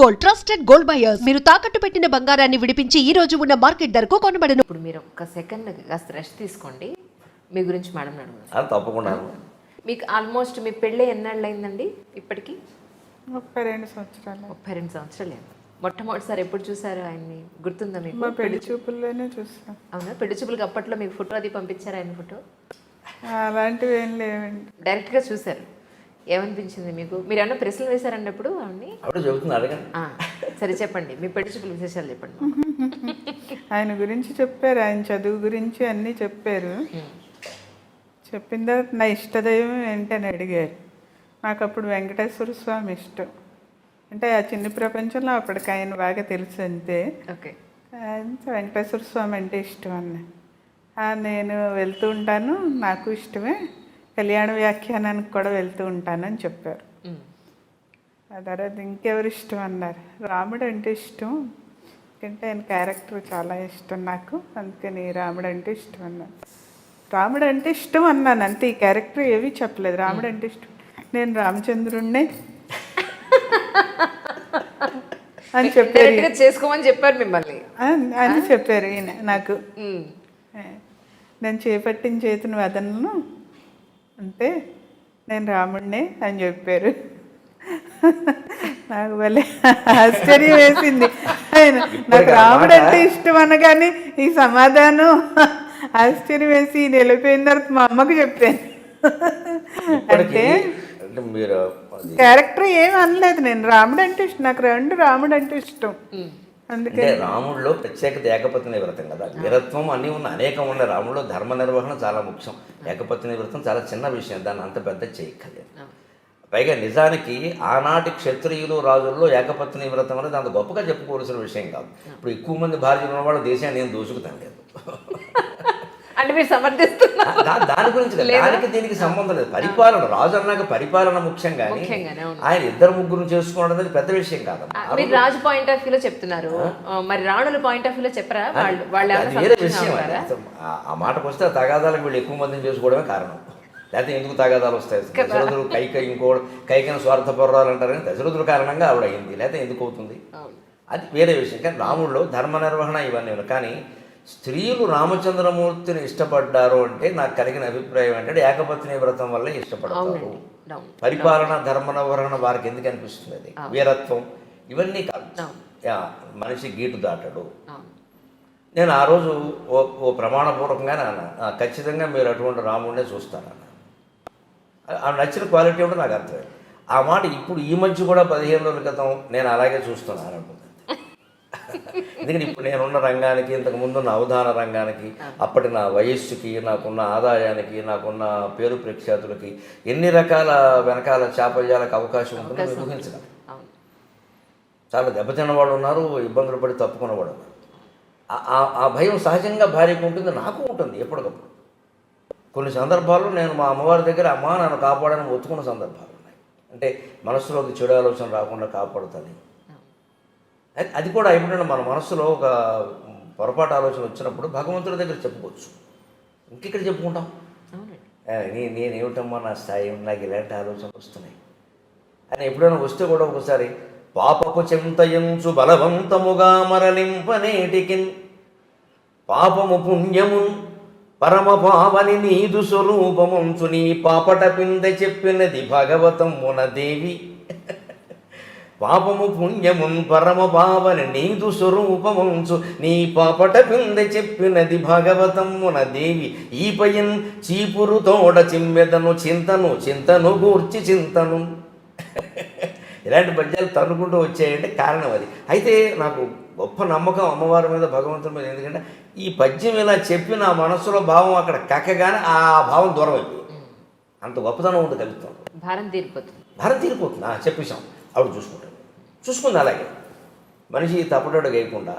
Gold trusted gold buyers మీరు తాకట్టు పెట్టిన బంగారాన్ని విడిపించి ఈ రోజు ఉన్న మార్కెట్ ధరకు కొనబడను. ఇప్పుడు మీరు ఒక్క సెకండ్ కాస్త రెస్ట్ తీసుకోండి. మీ గురించి మేడం అడుగుదాం. అది తప్పకుండా. మీకు ఆల్మోస్ట్ మీ పెళ్ళి ఎన్నాళ్ళు అయిందండి ఇప్పటికి? ముప్పై రెండు సంవత్సరాలు. ముప్పై రెండు సంవత్సరాలు అయింది. మొట్టమొదటిసారి ఎప్పుడు చూసారు ఆయన్ని? గుర్తుందా మీకు? మా పెళ్ళి చూపుల్లోనే చూస్తాం అవునా? పెళ్ళి చూపులకి అప్పట్లో మీకు ఫోటో అది పంపించారు ఆయన ఫోటో? అలాంటివి ఏం లేవండి. డైరెక్ట్గా చూసారు. ఏమనిపించింది మీకు? మీరు ఏమన్నా ప్రశ్నలు వేశారండి అప్పుడు ఆవిడ్ని అప్పుడు చెబుతుంది అడగండి. ఆ, సరే చెప్పండి. మీ పెళ్ళి చూపుల విశేషాలు చెప్పండి. ఆయన గురించి చెప్పారు ఆయన చదువు గురించి అన్నీ చెప్పారు. చెప్పిన తర్వాత నా ఇష్టదైవం ఏంటని అడిగారు. నాకు అప్పుడు వెంకటేశ్వర స్వామి ఇష్టం. అంటే ఆ చిన్న ప్రపంచంలో అప్పటికి ఆయన బాగా తెలుసు అంతే. ఓకే. అంతే వెంకటేశ్వర స్వామి అంటే ఇష్టం అన్న ఆ, నేను వెళ్తూ ఉంటాను నాకు ఇష్టమే. కళ్యాణ వ్యాఖ్యానానికి కూడా వెళ్తూ ఉంటానని చెప్పారు. ఆ తర్వాత ఇంకెవరు ఇష్టం అన్నారు? రాముడు అంటే ఇష్టం ఎందుకంటే ఆయన క్యారెక్టర్ చాలా ఇష్టం నాకు అందుకని రాముడు అంటే ఇష్టం అన్నాను. రాముడు అంటే ఇష్టం అన్నాను అంతే. ఈ క్యారెక్టర్ ఏమీ చెప్పలేదు. రాముడు అంటే ఇష్టం. నేను రామచంద్రుణ్ణే అని చెప్పారు చేసుకోమని చెప్పారు మిమ్మల్ని. అని- చెప్పారు ఈయన నాకు. నేను చేపట్టిన చేతిని వదలను అంటే నేను రాముడినే అని చెప్పారు. నాకు భలే ఆశ్చర్యం వేసింది. ఆయన నాకు రాముడు అంటే ఇష్టం అనగానే ఈ సమాధానం ఆశ్చర్యం వేసి ఈయన వెళ్ళిపోయిన తర్వాత మా అమ్మకు చెప్పాను. అంటే క్యారెక్టర్ ఏం అనలేదు. నేను రాముడు అంటే ఇష్టం. నాకు రెండు రాముడు అంటే ఇష్టం. అందుకే రాముడిలో ప్రత్యేకత ఏకపత్ని వ్రతం కదా. వీరత్వం అన్నీ ఉన్న అనేకం ఉన్న రాముడిలో ధర్మ నిర్వహణ చాలా ముఖ్యం. ఏకపత్ని వ్రతం చాలా చిన్న విషయం. దాన్ని అంత పెద్ద చేయక్కర్లేదు. పైగా నిజానికి ఆనాటి క్షత్రియులు రాజుల్లో ఏకపత్ని వ్రతం అనేది అంత గొప్పగా చెప్పుకోవాల్సిన విషయం కాదు. ఇప్పుడు ఎక్కువ మంది భార్యలు ఉన్నవాళ్ళు దేశాన్ని నేను దోచుకుతాను లేదు. అంటే మీరు సమర్థిస్తున్నారు. దాని గురించి కాదు. దానికి దీనికి సంబంధం లేదు. పరిపాలన రాజు అన్నాక పరిపాలన ముఖ్యం కానీ. ఆయన ఇద్దరు ముగ్గురు చేసుకోవడం అనేది పెద్ద విషయం ఆ, మీరు రాజు పాయింట్ ఆఫ్ వ్యూలో చెప్తున్నారు. మరి రాణుల పాయింట్ ఆఫ్ వ్యూలో చెప్పరా? వాళ్ళు వాళ్ళు విషయం ఆ- మాటకు వస్తే తగాదాలకు వీళ్ళు ఎక్కువ మందిని చేసుకోవడమే కారణం. లేకపోతే ఎందుకు తగాదాలు వస్తాయి? దశరథుడు కైక ఇంకోడు కైకన స్వార్థపర్రాలు అంటారు కానీ దశరథుడు కారణంగా ఆవిడ అయింది. లేకపోతే ఎందుకు అవుతుంది. అది వేరే విషయం. కానీ రాముడిలో ధర్మ నిర్వహణ ఇవన్నీ కానీ స్త్రీలు రామచంద్రమూర్తిని ఇష్టపడ్డారు అంటే నాకు కలిగిన అభిప్రాయం ఏంటంటే ఏకపత్ని వ్రతం వల్లే ఇష్టపడతారు. పరిపాలన ధర్మ నిర్వహణ వారికి ఎందుకు అనిపిస్తుంది అది? వీరత్వం ఇవన్నీ కాదు. యా, మనిషి గీటు దాటడు. నేను ఆ రోజు ఓ ఓ ప్రమాణపూర్వకంగానే అన్నా "ఆ, ఖచ్చితంగా మీరు అటువంటి రాముడినే చూస్తారన్న ఆ నచ్చిన క్వాలిటీ ఉంటే నాకు అర్థమైంది ఆ మాట ఇప్పుడు ఈ మధ్య కూడా పదిహేను రోజుల క్రితం నేను అలాగే చూస్తున్నాను ఎందుకంటే ఇప్పుడు నేనున్న రంగానికి ఇంతకు ముందున్న అవధాన రంగానికి అప్పటి నా వయస్సుకి నాకున్న ఆదాయానికి నాకున్న పేరు ప్రఖ్యాతులకి ఎన్ని రకాల వెనకాల చాపల్యాలకు అవకాశం ఉంటుందో అవును. చాలా దెబ్బతిన్న వాళ్ళు ఉన్నారు ఇబ్బందులు పడి తప్పుకున్న వాళ్ళు ఉన్నారు. ఆ- ఆ- ఆ భయం సహజంగా భార్యకు ఉంటుంది నాకు ఉంటుంది ఎప్పటికప్పుడు. కొన్ని సందర్భాల్లో నేను మా అమ్మవారి దగ్గర అమ్మ నన్ను కాపాడని ఒత్తుకున్న సందర్భాలు ఉన్నాయి. అంటే మనసులోకి చెడు ఆలోచన రాకుండా కాపాడుతుంది. అది- కూడా ఎప్పుడైనా మన మనసులో ఒక పొరపాటు ఆలోచన వచ్చినప్పుడు భగవంతుడి దగ్గర చెప్పుకోవచ్చు. ఇంకెక్కడ చెప్పుకుంటాం. అవునండి. "ఏ, నీ నేనేమిటమ్మా నా స్థాయి నాకు ఇలాంటి ఆలోచనలు వస్తున్నాయి. అని ఎప్పుడైనా వస్తే కూడా ఒకసారి పాపపు చింతయంచు బలవంతముగా మరలింపనేటికిన్ పాపము పుణ్యము పరమ పావని నీదు స్వరూపముంచు నీ పాపట పింద చెప్పినది భగవతమున దేవి. పాపము పుణ్యమున్ పరమ పావని నీదు స్వరూపముంచు. నీ పాపట పింద చెప్పినది భాగవతమున దేవి. ఈపయన్ చీపురు తోడ చిమ్మెదను చింతను చింతను గూర్చి చింతను. ఇలాంటి పద్యాలు తన్నుకుంటూ వచ్చాయంటే కారణం అది. అయితే నాకు గొప్ప నమ్మకం అమ్మవారి మీద భగవంతుడి మీద. ఎందుకంటే ఈ పద్యం ఇలా చెప్పి నా మనసులో భావం అక్కడ కక్కగానే ఆ భావం దూరం అయిపోయింది. అంత గొప్పతనం ఉంది కలుగుతాం భారం తీరిపోతుంది. భారం తీరిపోతుంది. చెప్పేశాం. ఆవిడ చూసుకుంటాడు చూసుకుంది అలాగే. మనిషి తప్పటోడు వేయకుండా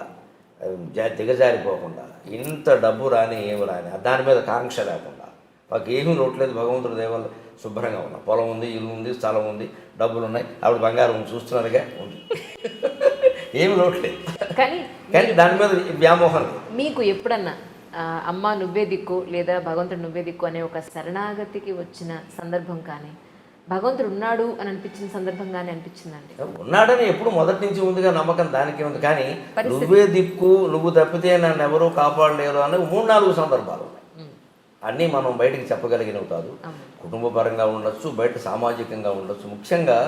జా- దిగజారిపోకుండా ఇంత డబ్బు రాని ఏమి రాని దాని మీద కాంక్ష లేకుండా మాకు ఏమీ లోట్లేదు భగవంతుడి దేవల్ల శుభ్రంగా ఉన్నా. పొలం ఉంది ఇల్లు ఉంది స్థలం ఉంది డబ్బులు ఉన్నాయి ఆవిడ బంగారం చూస్తున్నారుగా ఉంది. ఏమి లోట్లేదు కానీ కానీ దాని మీద వ్యామోహం మీకు ఎప్పుడన్నా అమ్మ నువ్వే దిక్కు లేదా భగవంతుడు నువ్వే దిక్కు అనే ఒక శరణాగతికి వచ్చిన సందర్భం కానీ భగవంతుడు ఉన్నాడు అని అనిపించిన సందర్భంగానే అనిపించిందండి. ఉన్నాడని ఎప్పుడు మొదటి నుంచి ఉందిగా నమ్మకం దానికి ఉంది. కానీ. నువ్వే దిక్కు నువ్వు తప్పితే నన్ను ఎవరూ కాపాడలేరు అని మూడు నాలుగు సందర్భాలు ఉన్నాయి. అన్నీ మనం బయటికి చెప్పగలిగినవి కాదు. అవును. కుటుంబ పరంగా ఉండొచ్చు బయట సామాజికంగా ఉండొచ్చు. ముఖ్యంగా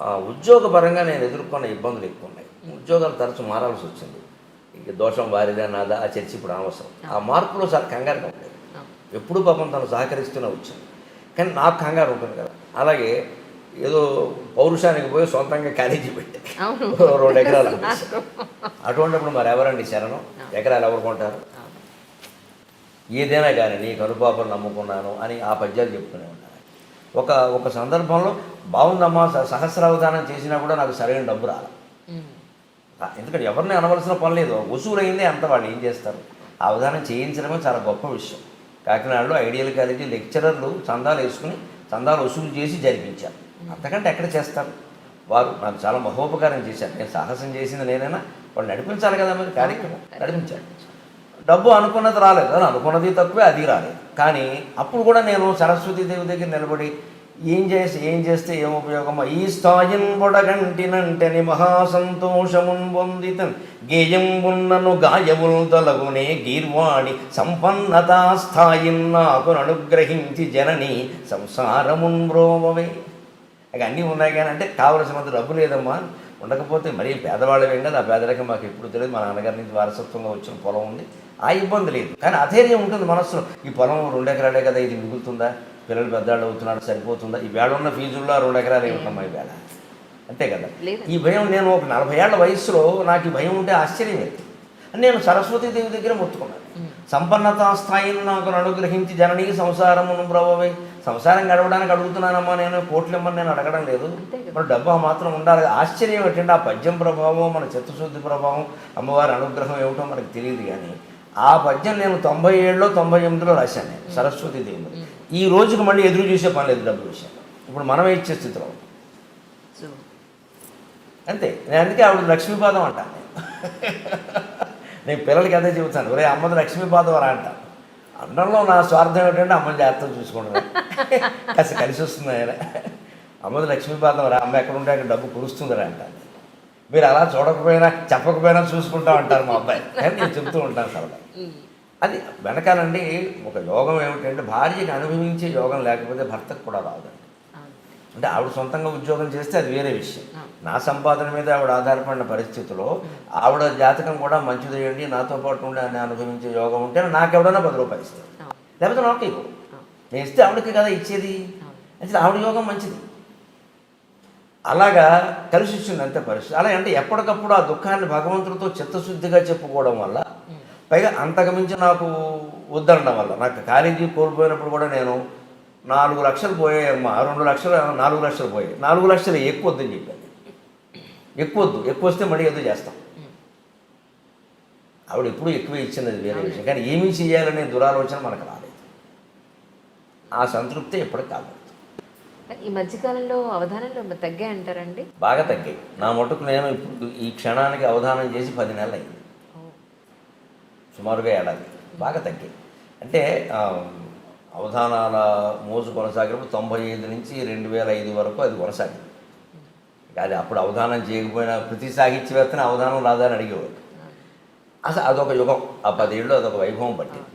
ఆ, ఉద్యోగపరంగా నేను ఎదుర్కొన్న ఇబ్బందులు ఎక్కువ ఉన్నాయి. ఉద్యోగాలు తరచు మారాల్సి వచ్చింది. ఇక దోషం వారిదా నాదా? ఆ చర్చ ఇప్పుడు అనవసరం ఆ మార్పులో సార్ కంగారుగా ఉండేది. ఎప్పుడు పాపం తను సహకరిస్తూనే వచ్చింది. కానీ నాకు కంగారు ఉంటుంది కదా. అలాగే ఏదో పౌరుషానికి పోయి సొంతంగా కాలేజీ పెట్టే. అవును. రెండు ఎకరాలు. అటువంటిప్పుడు మరి ఎవరండి శరణం? ఎకరాలు ఎవరు కొంటారు? ఏదైనా కానీ నీ కనుపాపలు నమ్ముకున్నాను అని ఆ పద్యాలు చెప్తూనే ఉన్నాను ఒక ఒక సందర్భంలో బాగుందమ్మా సహస్రావధానం చేసినా కూడా నాకు సరైన డబ్బు రాలి. ఎందుకంటే ఎవరిని అనవలసిన పని లేదు. వసూలైందే అంత వాళ్ళు ఏం చేస్తారు? అవధానం చేయించడమే చాలా గొప్ప విషయం. కాకినాడలో ఐడియల్ కాలేజీ లెక్చరర్లు చందాలు వేసుకుని చందాలు వసూలు చేసి జరిపించారు. అంతకంటే ఎక్కడ చేస్తారు? వారు నాకు చాలా మహోపకారం చేశారు. నేను సాహసం చేసింది నేనైనా వాళ్ళు నడిపించాలి కదా మరి కార్యక్రమం? నడిపించారు. డబ్బు అనుకున్నది రాలేదు. అని అనుకున్నది తక్కువే అది రాలేదు. కానీ అప్పుడు కూడా నేను సరస్వతి దేవి దగ్గర నిలబడి ఏం చేసి ఏం చేస్తే ఏం ఉపయోగమో? ఈ స్థాయిన్ బొడగంటినంటని మహాసంతోషమున్ పొందితన్ గేయం ఉన్నను గాయముల్ తొలగునే గీర్వాణి సంపన్నతా స్థాయిన్ నాకు అనుగ్రహించి జనని సంసారమున్ బ్రోమవే ఇక అన్నీ ఉన్నాయి కానీ అంటే కావలసినంత డబ్బు లేదమ్మా. ఉండకపోతే మరీ పేదవాళ్ళమేం కదా ఆ పేదరికం మాకు ఎప్పుడు తెలియదు. మా నాన్నగారి నుంచి వారసత్వంగా వచ్చిన పొలం ఉంది. ఆ ఇబ్బంది లేదు. కానీ అధైర్యం ఉంటుంది మనసులో ఈ పొలం రెండు ఎకరాలే కదా ఇది మిగులుతుందా? పిల్లలు పెద్దవాళ్ళు అవుతున్నాడు సరిపోతుందా? ఈ వేళ ఉన్న ఫీజుల్లో రెండు ఎకరాలు ఏమిటమ్మా ఈ వేళ? అంతే కదా. ఈ భయం నేను ఒక నలభై ఏళ్ళ వయసులో నాకు ఈ భయం ఉంటే ఆశ్చర్యం లేదు నేను సరస్వతి దేవి దగ్గర మొత్తుకున్నాను. సంపన్నతా స్థాయిని నాకు అనుగ్రహించి జననీ సంసారమును బ్రవవే. సంసారం గడవడానికి అడుగుతున్నానమ్మా నేను కోట్లు ఇమ్మని నేను అడగడం లేదు. మరి డబ్బు మాత్రం ఉండాలి. ఆశ్చర్యం ఏంటంటే ఆ పద్యం ప్రభావం మన చిత్తశుద్ధి ప్రభావం అమ్మవారి అనుగ్రహం ఏమిటో మనకు తెలియదు కానీ ఆ పద్యం నేను తొంభై ఏడులో తొంభై ఎనిమిదిలో రాశాను సరస్వతి దేవి ఈ రోజుకి మళ్ళీ ఎదురు చూసే పని లేదు డబ్బు విషయం. ఇప్పుడు మనమే ఇచ్చే స్థితిలో అంతే. నేను అందుకే ఆవిడ లక్ష్మీపాదం అంటాను నేను పిల్లలకి అదే చెబుతాను. ఒరే అమ్మది లక్ష్మీపాదం రా అంటాను అందరిలో నా స్వార్థం ఏంటంటే అమ్మని జాగ్రత్తగా చూసుకుంటున్నాను కాస్త కలిసి వస్తుంది ఆయన. అమ్మది లక్ష్మీపాదం రా అమ్మ ఎక్కడ ఉంటే అక్కడ డబ్బు కురుస్తుందిరా అంటాను మీరు అలా చూడకపోయినా చెప్పకపోయినా చూసుకుంటా ఉంటారు మా అబ్బాయి. నేను చెప్తూ ఉంటాను సరదా. అది వెనకాలండి ఒక యోగం ఏమిటంటే భార్యకి అనుభవించే యోగం లేకపోతే భర్తకు కూడా రాదండి. అంటే ఆవిడ సొంతంగా ఉద్యోగం చేస్తే అది వేరే విషయం. నా సంపాదన మీద ఆవిడ ఆధారపడిన పరిస్థితిలో ఆవిడ జాతకం కూడా మంచిదేయండి నాతో పాటు ఉండి ఆయన అనుభవించే యోగం ఉంటే నాకు ఎవడన్నా పది రూపాయలు ఇస్తారు అవును. లేకపోతే నాకు ఇవ్వు. నేను ఇస్తే ఆవిడకి కదా ఇచ్చేది. అంటే ఆవిడ యోగం మంచిది అలాగా కలిసి వచ్చింది అంతే పరిస్థితి అలా అంటే ఎప్పటికప్పుడు ఆ దుఃఖాన్ని భగవంతుడితో చిత్తశుద్ధిగా చెప్పుకోవడం వల్ల పైగా అంతకుమించి నాకు వద్దనడం వల్ల. నాకు కాలేజీ కోల్పోయినప్పుడు కూడా నేను నాలుగు లక్షలు పోయాయమ్మా రెండు లక్షలు నాలుగు లక్షలు పోయాయి నాలుగు లక్షలు ఎక్కువ వద్దని చెప్పాను. ఎక్కువ వద్దు ఎక్కువ వస్తే మళ్ళీ ఏదో చేస్తాం. ఆవిడ ఎప్పుడు ఎక్కువే ఇచ్చింది అది వేరే విషయం. కానీ ఏమీ చేయాలనే దురాలోచన మనకు రాలేదు. ఆ సంతృప్తి ఎప్పటికి కానీ ఈ మధ్యకాలంలో అవధానంలో తగ్గాయి అంటారండి బాగా తగ్గాయి. నా మటుకు నేను ఇప్పుడు ఈ క్షణానికి అవధానం చేసి పది నెలలు అయింది. సుమారుగా ఏడాది బాగా తగ్గాయి అంటే అవధానాల మోజు కొనసాగినప్పుడు తొంభై ఐదు నుంచి రెండు వేల ఐదు వరకు అది కొనసాగింది. ఇక అది అప్పుడు అవధానం చేయకపోయినా ప్రతి సాహిత్యవేత్తని అవధానం రాదని అడిగేవాడు అసలు అదొక యుగం. ఆ పదేళ్ళు అదొక వైభవం పట్టింది.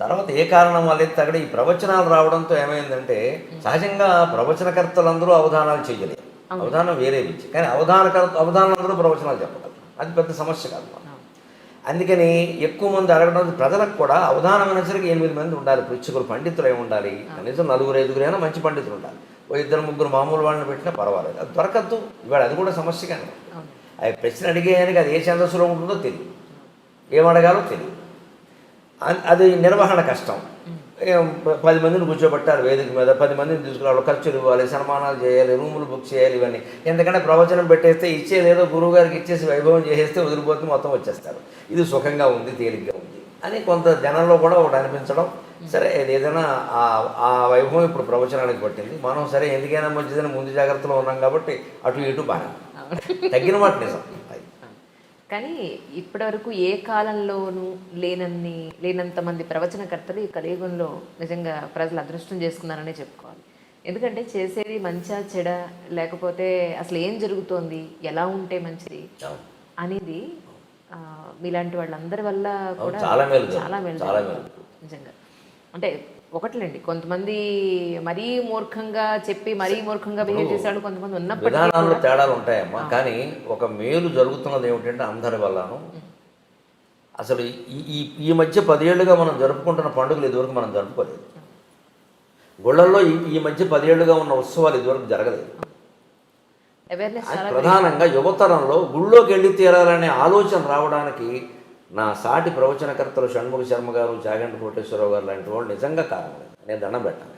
తర్వాత ఏ కారణం వల్ల తగడ ఈ ప్రవచనాలు రావడంతో ఏమైందంటే సహజంగా ప్రవచనకర్తలందరూ అవధానాలు చేయలేరు అవధానం వేరే విద్య. కానీ అవధానకర్త అవధానందరూ ప్రవచనాలు చెప్పగలరు. అది పెద్ద సమస్య కాదు. అందుకని ఎక్కువ మంది అడగడం ప్రజలకు కూడా అవధానం అనేసరికి ఎనిమిది మంది ఉండాలి. పృచ్ఛకులు పండితులు ఏమి ఉండాలి. కనీసం నలుగురు ఐదుగురైనా మంచి పండితులు ఉండాలి. ఓ ఇద్దరు ముగ్గురు మామూలు వాళ్ళని పెట్టినా పర్వాలేదు. అది దొరకద్దు. ఇవాళ అది కూడా సమస్యగానే అవును. అది ప్రశ్న అడిగేయానికి అది ఏ ఛందస్సులో ఉంటుందో తెలియదు. ఏమడగాలో తెలియదు. అన్- అది నిర్వహణ కష్టం. ఏం పది మందిని కూర్చోబెట్టారు వేదిక మీద పది మందిని తీసుకురావాలి ఖర్చులు ఇవ్వాలి సన్మానాలు చేయాలి రూములు బుక్ చేయాలి ఇవన్నీ. ఎందుకంటే ప్రవచనం పెట్టేస్తే ఇచ్చేది ఏదో గురువు గారికి ఇచ్చేసి వైభవం చేసేస్తే వదిలిపోతే మొత్తం వచ్చేస్తారు. ఇది సుఖంగా ఉంది తేలిగ్గా ఉంది అని కొంత జనంలో కూడా ఒకటి అనిపించడం. సరే ఏదైనా ఆ ఆ వైభవం ఇప్పుడు ప్రవచనానికి పట్టింది. మనం సరే ఎందుకైనా మంచిదని ముందు జాగ్రత్తలో ఉన్నాం కాబట్టి అటు ఇటు బాగా తగ్గిన మాట నిజం. కానీ ఇప్పటివరకు ఏ కాలంలోనూ లేనన్ని లేనంత మంది ప్రవచనకర్తలు ఈ కలియుగంలో నిజంగా ప్రజలు అదృష్టం చేసుకున్నారనే చెప్పుకోవాలి ఎందుకంటే చేసేది మంచా చెడ లేకపోతే అసలు ఏం జరుగుతోంది ఎలా ఉంటే మంచిది. అనేది మీలాంటి వాళ్ళందరి వల్ల కూడా చాలా మేలు. చాలా మేలు. నిజంగా అంటే ఒకట్లేండి. కొంతమంది మరీ మూర్ఖంగా చెప్పి మరీ మూర్ఖంగా బిహేవ్ చేసేవాళ్ళు కొంతమంది ఉన్నప్పటికీ విధానాల్లో తేడాలు ఉంటాయమ్మా. కానీ ఒక మేలు జరుగుతున్నది ఏమిటంటే అందరి వల్లను అసలు ఈ ఈ మధ్య పదేళ్ళుగా మనం జరుపుకుంటున్న పండుగలు ఇదివరకు మనం జరుపుకోలేదు. గుళ్ళల్లో ఈ ఈ మధ్య పదేళ్ళుగా ఉన్న ఉత్సవాలు ఇదివరకు జరగలేదు. ప్రధానంగా యువతరంలో గుళ్ళోకి వెళ్ళి తీరాలనే ఆలోచన రావడానికి నా సాటి ప్రవచనకర్తలు షణ్ముఖ శర్మ గారు జాగంటి కోటేశ్వరరావు గారు లాంటి వాళ్ళు నిజంగా కారణం నేను దండం పెట్టాను.